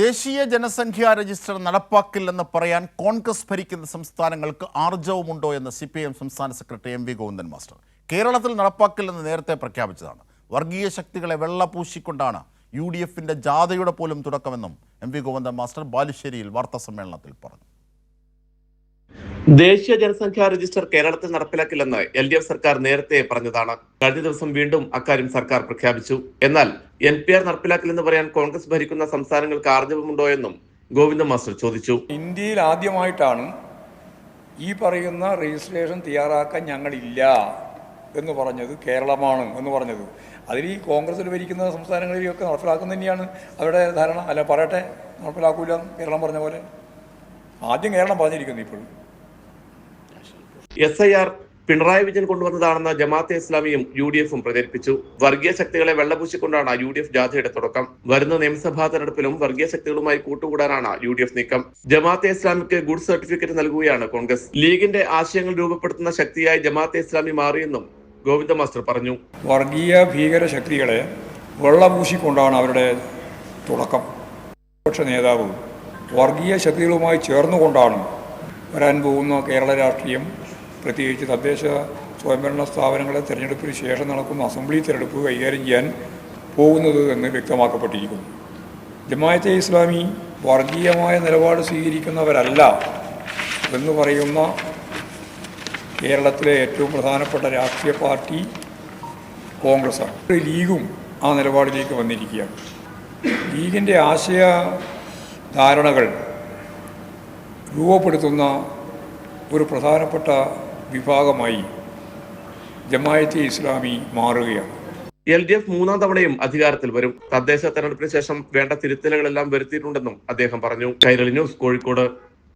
ദേശീയ ജനസംഖ്യാ രജിസ്റ്റർ നടപ്പാക്കില്ലെന്ന് പറയാൻ കോൺഗ്രസ് ഭരിക്കുന്ന സംസ്ഥാനങ്ങൾക്ക് ആർജവമുണ്ടോ എന്ന് സി പി എം സംസ്ഥാന secretary M V Govindan master. കേരളത്തിൽ നടപ്പാക്കില്ലെന്ന് നേരത്തെ പ്രഖ്യാപിച്ചതാണ്. വർഗീയ ശക്തികളെ വെള്ളപൂശിക്കൊണ്ടാണ് യു ഡി എഫിന്റെ ജാഥയുടെ പോലും തുടക്കമെന്നും എം വി ഗോവിന്ദൻ മാസ്റ്റർ ബാലുശ്ശേരിയിൽ വാർത്താ സമ്മേളനത്തിൽ പറഞ്ഞു. ദേശീയ ജനസംഖ്യാ രജിസ്റ്റർ കേരളത്തിൽ നടപ്പിലാക്കില്ലെന്ന് എൽ ഡി എഫ് സർക്കാർ നേരത്തെ പറഞ്ഞതാണ്. കഴിഞ്ഞ ദിവസം വീണ്ടും അക്കാര്യം സർക്കാർ പ്രഖ്യാപിച്ചു. എന്നാൽ എൻ പി ആർ നടപ്പിലാക്കില്ലെന്ന് പറയാൻ കോൺഗ്രസ് ഭരിക്കുന്ന സംസ്ഥാനങ്ങൾക്ക് ആർജവമുണ്ടോ എന്നും ഗോവിന്ദ മാസ്റ്റർ ചോദിച്ചു. ഇന്ത്യയിൽ ആദ്യമായിട്ടാണ് ഈ പറയുന്ന രജിസ്ട്രേഷൻ തയ്യാറാക്കാൻ ഞങ്ങളില്ല എന്ന് പറഞ്ഞത് കേരളമാണ് എന്ന് പറഞ്ഞത്. അതിൽ ഈ കോൺഗ്രസിൽ ഭരിക്കുന്ന സംസ്ഥാനങ്ങളിലൊക്കെ നടപ്പിലാക്കുന്ന തന്നെയാണ്. അവരുടെ ധാരണ അല്ല പറയട്ടെ നടപ്പിലാക്കൂല കേരളം പറഞ്ഞ പോലെ. ആദ്യം കേരളം പറഞ്ഞിരിക്കുന്നു ഇപ്പോഴും. S I R Pinarayi Vijayan കൊണ്ടുവന്നതാണെന്ന് Jamaat-e ഇസ്ലാമിയും യു ഡി എഫും പ്രചരിപ്പിച്ചു. വർഗീയ ശക്തികളെ വെള്ളപൂശിക്കൊണ്ടാണ് യു ഡി എഫ് ജാഥയുടെ തുടക്കം. വരുന്ന നിയമസഭാ തെരഞ്ഞെടുപ്പിലും വർഗീയ ശക്തികളുമായി കൂട്ടുകൂടാനാണ് യു ഡി എഫ് നീക്കം. ജമാഅത്തെ ഇസ്ലാമിക്ക് ഗുഡ് സർട്ടിഫിക്കറ്റ് നൽകുകയാണ് കോൺഗ്രസ്. ലീഗിന്റെ ആശയങ്ങൾ രൂപപ്പെടുത്തുന്ന ശക്തിയായി ജമാഅത്തെ ഇസ്ലാമി മാറിയെന്നും ഗോവിന്ദ മാസ്റ്റർ പറഞ്ഞു. വർഗീയ ഭീകര ശക്തികളെ വെള്ളപൂശിക്കൊണ്ടാണ് അവരുടെ തുടക്കം. പ്രതിപക്ഷ നേതാവ് വർഗീയ ശക്തികളുമായി ചേർന്നുകൊണ്ടാണ് വരാൻ പോകുന്ന കേരള രാഷ്ട്രീയം പ്രത്യേകിച്ച് തദ്ദേശ സ്വയംഭരണ സ്ഥാപനങ്ങളെ തിരഞ്ഞെടുപ്പിന് ശേഷം നടക്കുന്ന അസംബ്ലി തിരഞ്ഞെടുപ്പ് കൈകാര്യം ചെയ്യാൻ പോകുന്നത് എന്ന് വ്യക്തമാക്കപ്പെട്ടിരിക്കുന്നു. ജമായത്തെ ഇസ്ലാമി വർഗീയമായ നിലപാട് സ്വീകരിക്കുന്നവരല്ല എന്ന് പറയുന്ന കേരളത്തിലെ ഏറ്റവും പ്രധാനപ്പെട്ട രാഷ്ട്രീയ പാർട്ടി കോൺഗ്രസ്സാണ്. ലീഗും ആ നിലപാടിലേക്ക് വന്നിരിക്കുകയാണ്. ലീഗിന്റെ ആശയ ധാരണകൾ രൂപപ്പെടുത്തുന്ന ഒരു പ്രധാനപ്പെട്ട വിഭാഗമായി ജമായത്തെ ഇസ്ലാമി മാറുകയാണ്. എൽ ഡി എഫ് മൂന്നാം തവണയും അധികാരത്തിൽ വരും. തദ്ദേശ തെരഞ്ഞെടുപ്പിന് ശേഷം വേണ്ട തിരുത്തലുകളെല്ലാം വരുത്തിയിട്ടുണ്ടെന്നും അദ്ദേഹം പറഞ്ഞു. കൈരളി ന്യൂസ് കോഴിക്കോട്.